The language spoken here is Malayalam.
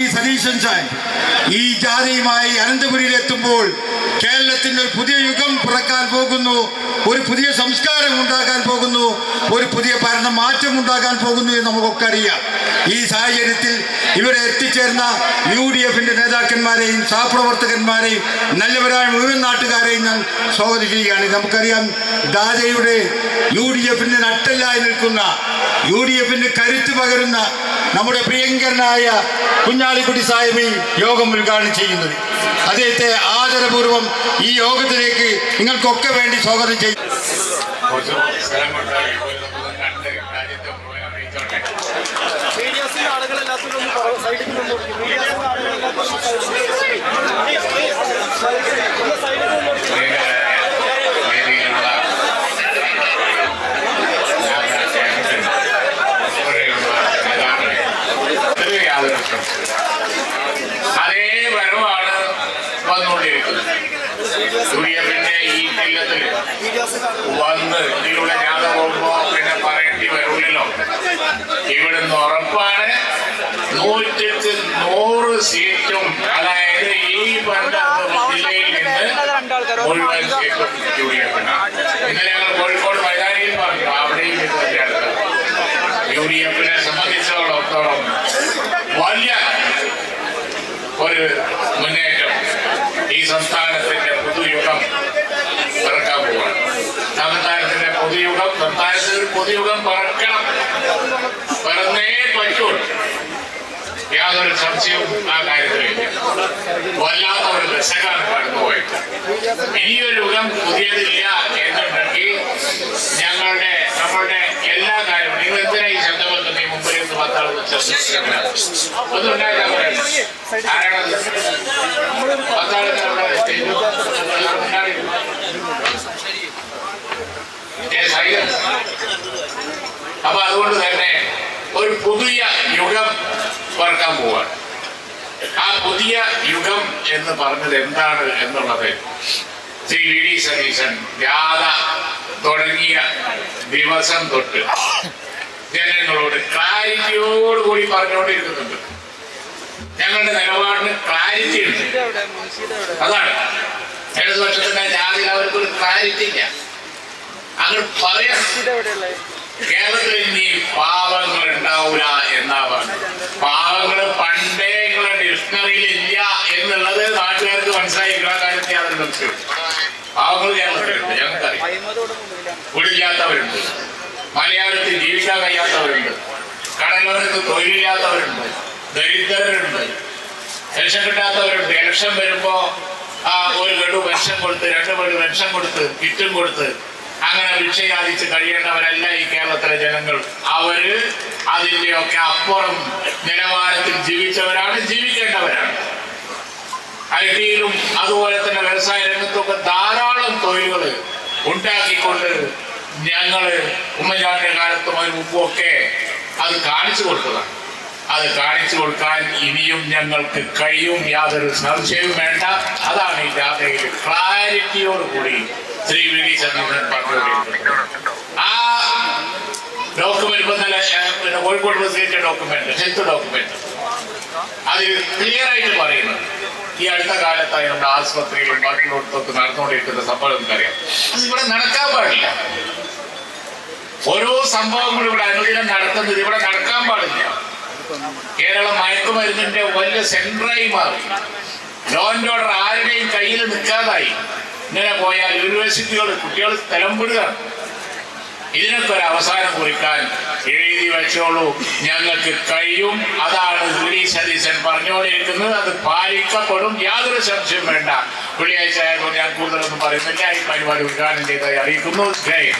ഈ സതീശൻ ചാൻ ഈ ജാതിയുമായി അനന്തപുരിയിൽ എത്തുമ്പോൾ കേരളത്തിന്റെ ഒരു പുതിയ യുഗം പിറക്കാൻ പോകുന്നു. ഒരു പുതിയ സംസ്കാരം ഉണ്ടാകാൻ പോകുന്നു. ഒരു പുതിയ ഭരണ മാറ്റം ഉണ്ടാകാൻ പോകുന്നു എന്ന് നമുക്കൊക്കെ അറിയാം. ഈ സാഹചര്യത്തിൽ ഇവിടെ എത്തിച്ചേർന്ന യു ഡി എഫിന്റെ നേതാക്കന്മാരെയും സഹപ്രവർത്തകന്മാരെയും നല്ലവരായ മുഴുവൻ നാട്ടുകാരെയും ഞാൻ സ്വാഗതം ചെയ്യുകയാണ്. നമുക്കറിയാം ദാദയുടെ യു ഡി എഫിന്റെ നട്ടല്ലായി നിൽക്കുന്ന യു ഡി എഫിന്റെ കരുത്ത് പകരുന്ന നമ്മുടെ പ്രിയങ്കരനായ കുഞ്ഞാലിക്കുട്ടി സാഹിബ് യോഗം ഉദ്ഘാടനം ചെയ്യുന്നത്. അദ്ദേഹത്തെ ആദരപൂർവം ഈ യോഗത്തിലേക്ക് നിങ്ങൾക്കൊക്കെ വേണ്ടി സ്വാഗതം ചെയ്യും ആളുകളെല്ലാത്തിനും സൈഡിൽ നിന്ന് നോക്കി. മീഡിയാസിന്റെ ആളുകളെല്ലാത്തിനും ഒന്ന് സൈഡിൽ ഒന്ന് സൈഡിൽ നിന്ന് നോക്കി. വേദിയിലുള്ള അതേ വരവാണ് വന്നുകൊണ്ടിരിക്കുന്നത് സൂര്യന്റെ ഈ തെല്ലത്തിൽ വന്ന് ഇതിലൂടെ ജാഥ പോകുമ്പോ പിന്നെ പറയേണ്ടി വരൂലല്ലോ ഇവിടുന്ന് ഉറപ്പാണ് നൂറ്റിക്ക് നൂറ് സീറ്റും അതായത് ഈ പണ്ട് ജില്ലയിൽ നിന്ന് മുഴുവൻ സീറ്റും യു ഡി എഫിനാണ് ഇന്നലെ ഞങ്ങൾ കോഴിക്കോട് മൈതാനിയിൽ പറഞ്ഞു അവിടെയും യു ഡി എഫിനെ സംബന്ധിച്ചിടത്തോളം വലിയ ഒരു മുന്നേറ്റം ഈ സംസ്ഥാനത്തിന്റെ പുതുയുഗം പിറക്കാൻ പോവാണ് സംസ്ഥാനത്തിന്റെ പുതുയുഗം സംസ്ഥാനത്ത് പറക്കണം. പറന്നേ പറ്റുള്ളൂ. യാതൊരു സംശയവും ആ കാര്യത്തിലില്ല. വല്ലാത്ത ഒരു ദശകാണ് കടന്നുപോയിട്ട് ഇനിയൊരു യുഗം പുതിയതില്ല എന്നുണ്ടെങ്കിൽ ഞങ്ങളുടെ നമ്മളുടെ എല്ലാ കാര്യവും നിങ്ങൾ എന്തിനാ ഈ ശബ്ദം വെക്കുന്നത് ഈ മുമ്പിൽ നിന്ന് പത്താൾ ഒന്നും ഉണ്ടായിട്ടാ പറയുന്നത് ആരാണത് അവിടെ ഉണ്ടായിരുന്നു. അപ്പൊ അതുകൊണ്ട് തന്നെ ഒരു പുതിയ യുഗം വർക്കാൻ പോവാണ്. ആ പുതിയ യുഗം എന്ന് പറഞ്ഞത് എന്താണ് എന്നുള്ളത് ശ്രീ വി ഡി സതീശൻ ജാഥ തുടങ്ങിയ ദിവസം തൊട്ട് ജനങ്ങളോട് ക്ലാരിറ്റിയോട് കൂടി പറഞ്ഞുകൊണ്ടിരിക്കുന്നുണ്ട്. ഞങ്ങളുടെ നിലപാടിന് ക്ലാരിറ്റി ഉണ്ട്? അതാണ്. ഇടതുപക്ഷത്തിന്റെ ജാതിയിൽ അവർക്കൊരു ക്ലാരിറ്റി ഇല്ല അങ്ങനെ പറയാം? കേരളത്തിൽ ഇനി പാവങ്ങൾ ഉണ്ടാവൂല എന്നാ പറഞ്ഞത്. പാവങ്ങൾ പണ്ടേ നിങ്ങളുടെ ഡിക്ഷണറിയിൽ ഇല്ല എന്നുള്ളത് നാട്ടുകാർക്ക് മനസ്സിലായി. കാര്യത്തിൽ യാതൊരു സംശയം പാവങ്ങൾ കേരളത്തിലുണ്ട് ഞങ്ങൾക്കറിയാം. വീടില്ലാത്തവരുണ്ട് മലയാളത്തിൽ ജീവിക്കാൻ കഴിയാത്തവരുണ്ട്. കടലോരത്ത് തൊഴിലില്ലാത്തവരുണ്ട്. ദരിദ്രരുണ്ട്. പെൻഷൻ കിട്ടാത്തവരുണ്ട്. ഇലക്ഷൻ വരുമ്പോ ആ ഒരു ഗഡു പെൻഷൻ കൊടുത്ത് രണ്ട് ഗഡു പെൻഷൻ കൊടുത്ത് കിറ്റും കൊടുത്ത് അങ്ങനെ ഭിക്ഷയാചിച്ച് കഴിയേണ്ടവരല്ല ഈ കേരളത്തിലെ ജനങ്ങൾ. അവർ അതിന്റെയൊക്കെ അപ്പുറം നിലവാരത്തിൽ ജീവിച്ചവരാണ് ജീവിക്കേണ്ടവരാണ്. ഐ ടിയിലും അതുപോലെ തന്നെ വ്യവസായ രംഗത്തൊക്കെ ധാരാളം തൊഴിലുകൾ ഉണ്ടാക്കിക്കൊണ്ട് ഞങ്ങൾ ഉമ്മൻചാണ്ടിന്റെ കാലത്തും അതിന് മുമ്പും ഒക്കെ അത് കാണിച്ചു കൊടുത്തതാണ്. അത് കാണിച്ചു കൊടുക്കാൻ ഇനിയും ഞങ്ങൾക്ക് കഴിയും യാതൊരു സംശയവും വേണ്ട. അതാണ് ഈ ജാഥയിൽ ക്ലാരിറ്റിയോട് കൂടി ശ്രീ വി ഡി സതീശൻ ആ ഡോക്യുമെന്റ് ഇപ്പൊ ഏഹ്, പിന്നെ Kozhikode president document health document അത് ക്ലിയർ ആയിട്ട് പറയുന്നത്. ഈ അടുത്ത കാലത്തായി നമ്മുടെ ആശുപത്രിയിലും ബാക്കിയുള്ളടത്തൊക്കെ നടന്നുകൊണ്ടിരിക്കുന്ന സംഭവം നമുക്കറിയാം. അത് ഇവിടെ നടക്കാൻ പാടില്ല. ഓരോ സംഭവങ്ങളും ഇവിടെ അനുദിനം നടത്തുന്നത് ഇവിടെ നടക്കാൻ പാടില്ല. കേരളം മയക്കുമരുന്നിന്റെ വലിയ സെന്ററായി മാറി. ലോ ആൻഡ് ഓർഡർ ആരുടെയും കയ്യിൽ നിൽക്കാതായി. ഇങ്ങനെ പോയാൽ യൂണിവേഴ്സിറ്റികൾ കുട്ടികൾ സ്ഥലം വിടുകയാണ് ഇതിനൊക്കെ ഒരു അവസാനം കുറിക്കാൻ എഴുതി വെച്ചോളൂ. ഞങ്ങൾക്ക് കഴിയും. അതാണ് ഡി സതീശൻ പറഞ്ഞുകൊണ്ടിരിക്കുന്നത്. അത് പാലിക്കപ്പെടും. യാതൊരു സംശയം വേണ്ട. വെള്ളിയാഴ്ച ആയപ്പോൾ ഞാൻ കൂടുതലൊന്നും പറയുന്നില്ല. ഈ പരിപാടി ഉദ്ഘാടനം ചെയ്തായി അറിയിക്കുന്നു. ജയ്.